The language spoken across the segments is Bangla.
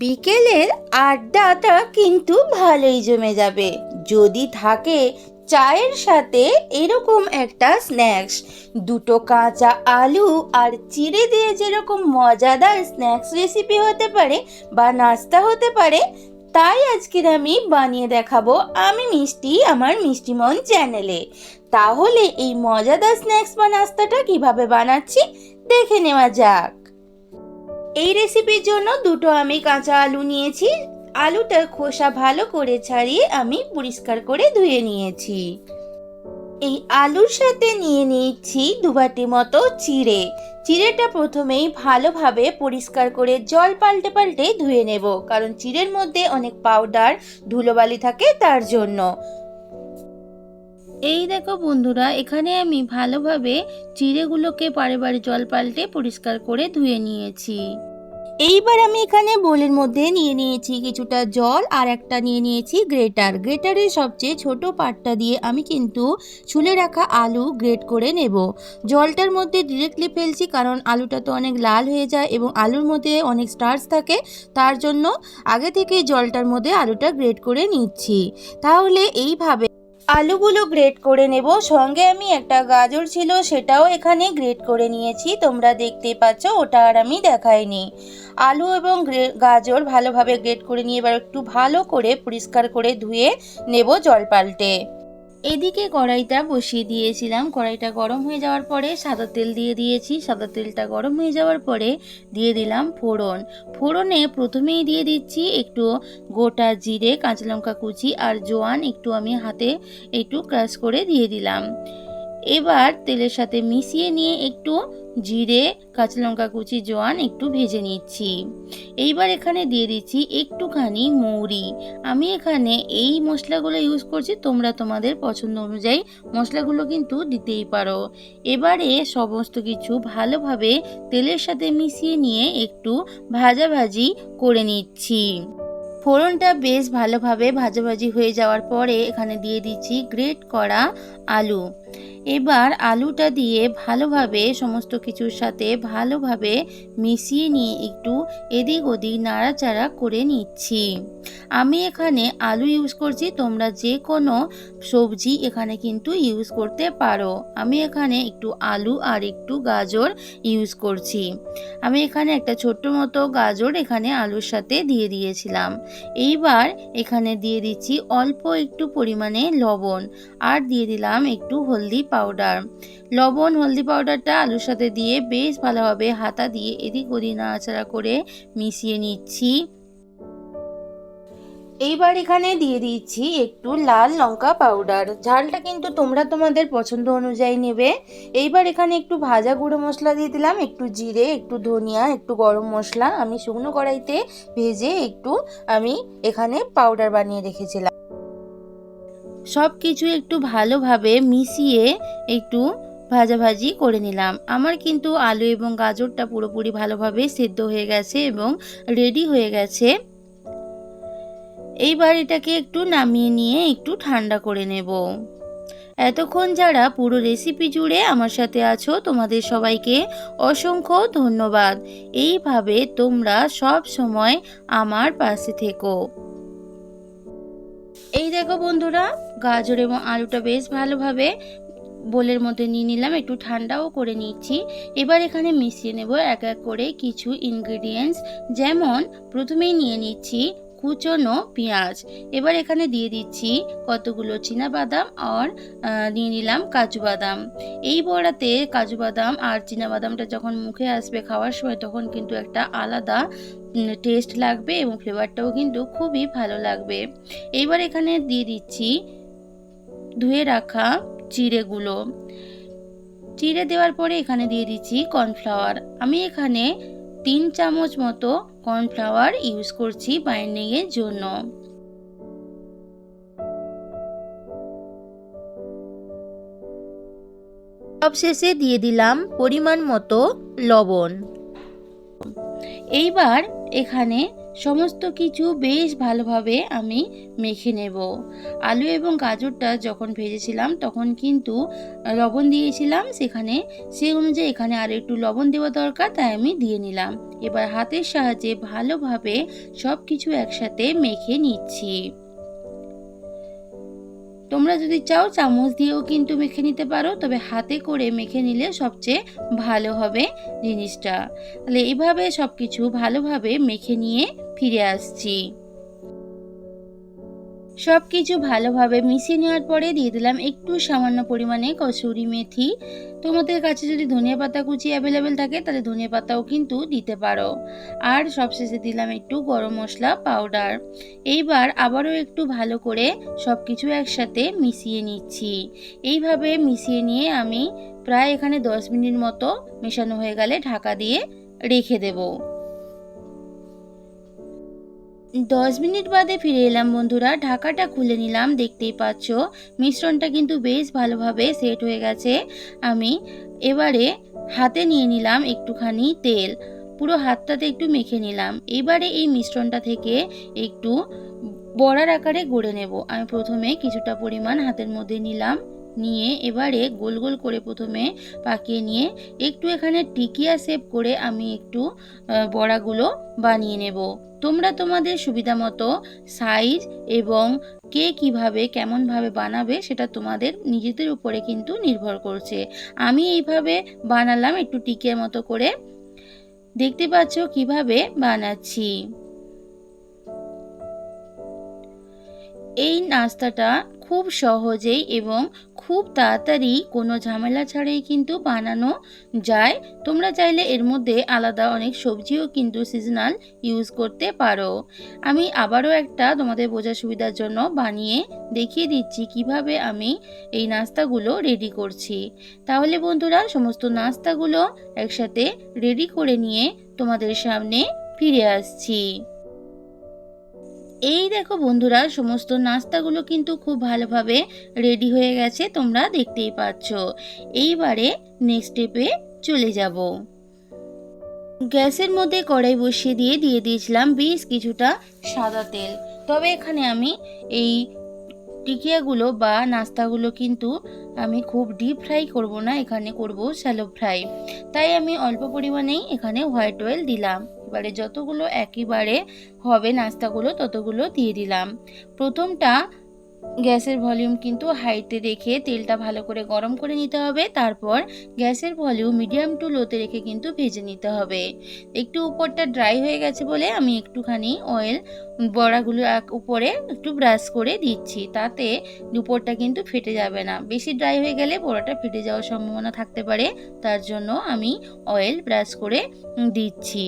বিকেলের আড্ডাটা কিন্তু ভালোই জমে যাবে। যদি থাকে চায়ের সাথে এরকম একটা স্ন্যাক্স। দুটো কাঁচা আলু আর চিড়ে দিয়ে যেরকম মজাদার স্ন্যাক্স রেসিপি হতে পারে বা নাস্তা হতে পারে তাই আজকের আমি বানিয়ে দেখাবো আমি মিষ্টি আমার মিষ্টি মন চ্যানেলে। তাহলে এই মজাদার স্ন্যাক্স বা নাস্তাটা কীভাবে বানাচ্ছি দেখে নেওয়া যাক। এই রেসিপির জন্য দুটো আমি কাঁচা আলু নিয়েছি। আলুটার খোসা ভালো করে ছাড়িয়ে আমি পরিষ্কার করে ধুয়ে নিয়েছি। এই আলুর সাথে নিয়ে নিচ্ছি দুবাটি মতো চিড়ে। চিড়েটা প্রথমেই ভালোভাবে পরিষ্কার করে জল পাল্টে পাল্টে ধুয়ে নেব, কারণ চিড়ের মধ্যে অনেক পাউডার ধুলোবালি থাকে তার জন্য। এই দেখো বন্ধুরা, এখানে আমি ভালোভাবে চিড়েগুলোকে বারে বারে জল পাল্টে পরিষ্কার করে ধুয়ে নিয়েছি। এইবার আমি এখানে বোলের মধ্যে নিয়ে নিয়েছি কিছুটা জল আর একটা নিয়ে নিয়েছি গ্রেটার। গ্রেটারের সবচেয়ে ছোট পার্টটা দিয়ে আমি কিন্তু ছুলে রাখা আলু গ্রেট করে নেব। জলটার মধ্যে ডিরেক্টলি ফেলছি কারণ আলুটা তো অনেক লাল হয়ে যায় এবং আলুর মধ্যে অনেক স্টার্চ থাকে, তার জন্য আগে থেকে জলটার মধ্যে আলুটা গ্রেট করে নিচ্ছি। তাহলে এইভাবে আলুগুলো গ্রেট করে নেব। সঙ্গে আমি একটা গাজর ছিল, সেটাও এখানে গ্রেট করে নিয়েছি। তোমরা দেখতে পাচ্ছ, ওটা আর আমি দেখাইনি। আলু এবং গাজর ভালোভাবে গ্রেট করে নিয়ে এবার একটু ভালো করে পরিষ্কার করে ধুয়ে নেব জল পাল্টে। এদিকে কড়াইটা বসিয়ে দিয়েছিলাম। কড়াইটা গরম হয়ে যাওয়ার পরে সাদা তেল দিয়ে দিয়েছি। সাদা তেলটা গরম হয়ে যাওয়ার পরে দিয়ে দিলাম ফোড়ন। ফোড়নে প্রথমেই দিয়ে দিচ্ছি একটু গোটা জিরে, কাঁচা লঙ্কা কুচি আর জোয়ান একটু আমি হাতে একটু ক্রাশ করে দিয়ে দিলাম। এবার তেলের সাথে মিশিয়ে নিয়ে একটু জিরে কাঁচা লঙ্কা কুচি, জোয়ান একটু ভেজে নিচ্ছি। এইবার এখানে দিয়ে দিচ্ছি একটুখানি মৌরি। আমি এখানে এই মশলাগুলো ইউজ করছি, তোমরা তোমাদের পছন্দ অনুযায়ী মশলাগুলো কিন্তু দিতেই পারো। এবারে সমস্ত কিছু ভালোভাবে তেলের সাথে মিশিয়ে নিয়ে একটু ভাজাভাজি করে নিচ্ছি। ফোড়নটা বেশ ভালোভাবে ভাজাভাজি হয়ে যাওয়ার পরে এখানে দিয়ে দিচ্ছি গ্রেট করা আলু। এবার আলুটা দিয়ে ভালোভাবে সমস্ত কিছুর সাথে ভালোভাবে মিশিয়ে নিয়ে একটু এদিক ওদিক নাড়াচাড়া করে নিচ্ছি। আমি এখানে আলু ইউজ করছি, তোমরা যে কোনো সবজি এখানে কিন্তু ইউজ করতে পারো। আমি এখানে একটু আলু আর একটু গাজর ইউজ করছি। আমি এখানে একটা ছোট্ট মতো গাজর এখানে আলুর সাথে দিয়ে দিয়েছিলাম। এইবার এখানে দিয়ে দিচ্ছি অল্প একটু পরিমাণে লবণ, আর দিয়ে দিলাম একটু হলদি পাউডার লবণ, হলদি পাউডারটা আলুর সাথে দিয়ে বেশ ভালোভাবে হাতা দিয়ে এদিক ওদিক নাড়াচাড়া করে মিশিয়ে নিচ্ছি। এইবার এখানে দিয়ে দিচ্ছি একটু লাল লঙ্কা পাউডার ঝালটা কিন্তু তোমরা তোমাদের পছন্দ অনুযায়ী নেবে। এইবার এখানে একটু ভাজা গুঁড়ো মশলা দিয়ে দিলাম, একটু জিরে, একটু ধনিয়া, একটু গরম মশলা। আমি শুকনো কড়াইতে ভেজে একটু আমি এখানে পাউডার বানিয়ে রেখেছিলাম। সব কিছু একটু ভালোভাবে মিশিয়ে একটু ভাজাভাজি করে নিলাম। আমার কিন্তু আলু এবং গাজরটা পুরোপুরি ভালোভাবে সেদ্ধ হয়ে গেছে এবং রেডি হয়ে গেছে। এইবার এটাকে একটু নামিয়ে নিয়ে একটু ঠান্ডা করে নেব। এতক্ষণ যারা পুরো রেসিপি জুড়ে আমার সাথে আছো, তোমাদের সবাইকে অসংখ্য ধন্যবাদ। এইভাবে তোমরা সব সময় আমার পাশে থেকো। এই দেখো বন্ধুরা, গাজর এবং আলুটা বেশ ভালোভাবে বোলের মধ্যে নিয়ে নিলাম, একটু ঠান্ডাও করে নিচ্ছি। এবার এখানে মিশিয়ে নেব এক এক করে কিছু ইনগ্রিডিয়েন্টস যেমন, প্রথমেই নিয়ে নিচ্ছি কুচনো পেঁয়াজ। এবার এখানে দিয়ে দিচ্ছি কতগুলো বাদাম আর নিয়ে নিলাম কাজু বাদাম। এই বড়াতে কাজু বাদাম আর বাদামটা যখন মুখে আসবে খাওয়ার সময় তখন কিন্তু একটা আলাদা টেস্ট লাগবে এবং ফ্লেভারটাও কিন্তু খুবই ভালো লাগবে। এইবার এখানে দিয়ে দিচ্ছি ধুয়ে রাখা চিড়েগুলো চিড়ে দেওয়ার পরে এখানে দিয়ে দিচ্ছি কর্নফ্লাওয়ার আমি এখানে তিন চামচ মতো কর্নফ্লাওয়ার ইউজ করছি বাইন্ডিংয়ের জন্য। সবশেষে দিয়ে দিলাম পরিমাণ মতো লবণ। এইবার এখানে সমস্ত কিছু বেশ ভালোভাবে আমি মেখে নেব। আলু এবং গাজরটা যখন ভেজেছিলাম, তখন কিন্তু লবণ দিয়েছিলাম। সেখানে সেই অনুযায়ী এখানে আর একটু লবণ দেওয়া দরকার, তাই আমি দিয়ে নিলাম। এবার হাতের সাহায্যে ভালোভাবে সব কিছু একসাথে মেখে নিচ্ছি। তোমরা যদি চাও চামচ দিয়েও কিন্তু মেখে নিতে পারো, তবে হাতে করে মেখে নিলে সবচেয়ে ভালো হবে জিনিসটা। তাহলে এভাবে সব কিছু ভালোভাবে মেখে নিয়ে ফিরে আসছি। সব কিছু ভালোভাবে মিশিয়ে নেওয়ার পরে দিয়ে দিলাম একটু সামান্য পরিমাণে কসুরি মেথি। তোমাদের কাছে যদি ধনিয়া পাতা কুচি অ্যাভেলেবেল থাকে, তাহলে ধনিয়া পাতাও কিন্তু দিতে পারো। আর সবশেষে দিলাম একটু গরম মশলা পাউডার এইবার আবারও একটু ভালো করে সব কিছু একসাথে মিশিয়ে নিচ্ছি। এইভাবে মিশিয়ে নিয়ে আমি প্রায় এখানে দশ মিনিট মতো মেশানো হয়ে গেলে ঢাকা দিয়ে রেখে দেবো। দশ মিনিট বাদে ফিরে এলাম বন্ধুরা। ঢাকাটা খুলে নিলাম, দেখতেই পাচ্ছ। মিশ্রণটা কিন্তু বেশ ভালোভাবে সেট হয়ে গেছে। আমি এবারে হাতে নিয়ে নিলাম একটুখানি তেল। পুরো হাতটাতে একটু মেখে নিলাম। এবারে এই মিশ্রণটা থেকে একটু বড়ার আকারে গড়ে নেব। আমি প্রথমে কিছুটা পরিমাণ হাতের মধ্যে নিলাম। নিয়ে এবারে গোল গোল করে প্রথমে পাকিয়ে নিয়ে একটু এখানে টিকিয়া শেপ করে আমি একটু বড়াগুলো বানিয়ে নেব। তোমরা তোমাদের সুবিধা মতো সাইজ এবং কে কীভাবে কেমনভাবে বানাবে সেটা তোমাদের নিজেদের উপরে কিন্তু নির্ভর করছে। আমি এইভাবে বানালাম একটু টিকের মতো করে। দেখতে পাচ্ছ কীভাবে বানাচ্ছি। এই নাস্তাটা খুব সহজেই এবং খুব তাড়াতাড়ি কোনো ঝামেলা ছাড়াই কিন্তু বানানো যায়। তোমরা চাইলে এর মধ্যে আলাদা অনেক সবজিও কিন্তু সিজনাল ইউজ করতে পারো। আমি আবারও একটা তোমাদের বোঝার সুবিধার জন্য বানিয়ে দেখিয়ে দিচ্ছি কীভাবে আমি এই নাস্তাগুলো রেডি করছি। তাহলে বন্ধুরা, সমস্ত নাস্তাগুলো একসাথে রেডি করে নিয়ে তোমাদের সামনে ফিরে আসছি। এই দেখো বন্ধুরা, সমস্ত নাস্তাগুলো কিন্তু খুব ভালোভাবে রেডি হয়ে গেছে, তোমরা দেখতেই পাচ্ছ। এইবারে নেক্সট স্টেপে চলে যাব। গ্যাসের মধ্যে কড়াই বসিয়ে দিয়ে দিয়ে দিয়েছিলাম বেশ কিছুটা সাদা তেল। তবে এখানে আমি এই টিকিয়াগুলো বা নাস্তাগুলো কিন্তু আমি খুব ডিপ ফ্রাই করব না, এখানে করব শ্যালো ফ্রাই তাই আমি অল্প পরিমাণেই এখানে হোয়াইট অয়েল দিলাম। এবারে যতগুলো একেবারে হবে নাস্তাগুলো, ততগুলো দিয়ে দিলাম। প্রথমটা গ্যাসের ভলিউম কিন্তু হাইতে রেখে তেলটা ভালো করে গরম করে নিতে হবে, তারপর গ্যাসের ভলিউম মিডিয়াম টু লোতে রেখে কিন্তু ভেজে নিতে হবে। একটু উপরটা ড্রাই হয়ে গেছে বলে আমি একটুখানি অয়েল বড়াগুলো উপরে একটু ব্রাশ করে দিচ্ছি, তাতে উপরটা কিন্তু ফেটে যাবে না। বেশি ড্রাই হয়ে গেলে বড়াটা ফেটে যাওয়ার সম্ভাবনা থাকতে পারে, তার জন্য আমি অয়েল ব্রাশ করে দিচ্ছি।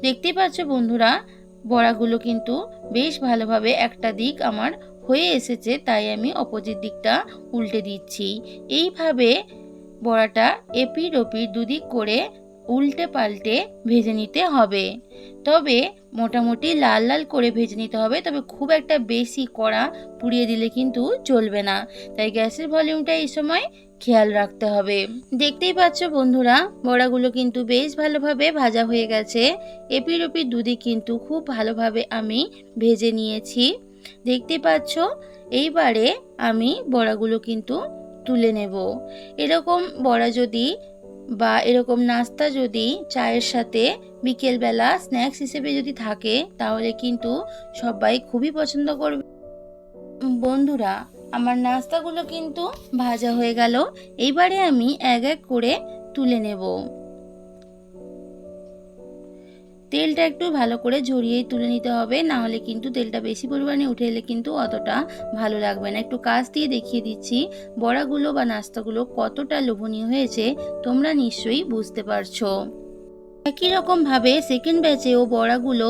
দেখতেই পাচ্ছ বন্ধুরা, বড়াগুলো কিন্তু বেশ ভালোভাবে একটা দিক আমার হয়ে এসেছে, তাই আমি অপোজিট দিকটা উল্টে দিচ্ছি। এইভাবে বড়াটা এপির ওপির দুদিক করে উল্টে পাল্টে ভেজে নিতে হবে। তবে মোটামুটি লাল লাল করে ভেজে নিতে হবে, তবে খুব একটা বেশি কড়া পুড়িয়ে দিলে কিন্তু চলবে না। তাই গ্যাসের ভলিউমটা এই সময় খেয়াল রাখতে হবে। দেখতেই পাচ্ছ বন্ধুরা, বড়াগুলো কিন্তু বেশ ভালোভাবে ভাজা হয়ে গেছে। এপির ওপির দুদিক কিন্তু খুব ভালোভাবে আমি ভেজে নিয়েছি। দেখতে পাচ্ছ, এইবারে আমি বড়াগুলো কিন্তু তুলে নেব। এরকম বড়া যদি বা এরকম নাস্তা যদি চায়ের সাথে বিকেলবেলা স্ন্যাক্স হিসেবে যদি থাকে, তাহলে কিন্তু সবাই খুবই পছন্দ করবে। বন্ধুরা আমার নাস্তাগুলো কিন্তু ভাজা হয়ে গেল। এইবারে আমি এক এক করে তুলে নেব। তেলটা একটু ভালো করে ঝরিয়েই তুলে নিতে হবে, না হলে কিন্তু তেলটা বেশি পরিমাণে উঠে এলে কিন্তু অতটা ভালো লাগবে না। একটু কাজ দিয়ে দেখিয়ে দিচ্ছি, বড়াগুলো বা নাস্তাগুলো কতটা লোভনীয় হয়েছে, তোমরা নিশ্চয়ই বুঝতে পারছ। একই রকম ভাবে সেকেন্ড ব্যাচেও বড়াগুলো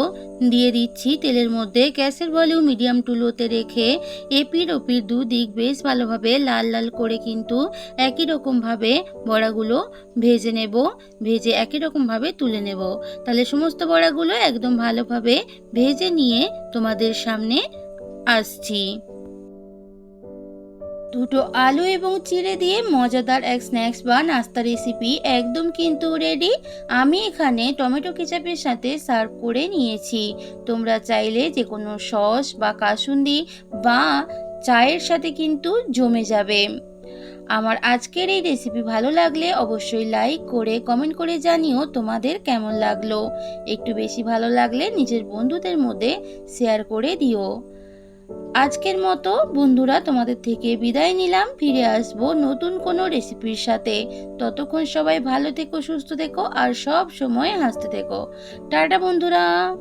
দিয়ে দিচ্ছি। তেলের মধ্যে গ্যাসের ভলিউম মিডিয়াম টু লোতে রেখে এপির ওপির দুদিক বেশ ভালোভাবে লাল লাল করে কিন্তু একই রকমভাবে বড়াগুলো ভেজে নেব। ভেজে একই রকমভাবে তুলে নেব। তাহলে সমস্ত বড়াগুলো একদম ভালোভাবে ভেজে নিয়ে তোমাদের সামনে আসছি। দুটো আলু এবং চিড়ে দিয়ে মজাদার এক স্ন্যাক্স বা নাস্তা রেসিপি একদম কিন্তু রেডি আমি এখানে টমেটো কেচাপের সাথে সার্ভ করে নিয়েছি। তোমরা চাইলে যে কোনো সস বা কাসুন্দি বা চায়ের সাথে কিন্তু জমে যাবে। আমার আজকের এই রেসিপি ভালো লাগলে অবশ্যই লাইক করে কমেন্ট করে জানিও তোমাদের কেমন লাগল। একটু বেশি ভালো লাগলে নিজের বন্ধুদের মধ্যে শেয়ার করে দিও। আজকের মতো বন্ধুরা, তোমাদের থেকে বিদায় নিলাম। ফিরে আসব নতুন কোনো রেসিপির সাথে। ততক্ষণ সবাই ভালো থেকো, সুস্থ থেকো, আর সব সময় হাসতে থেকো। টাটা বন্ধুরা।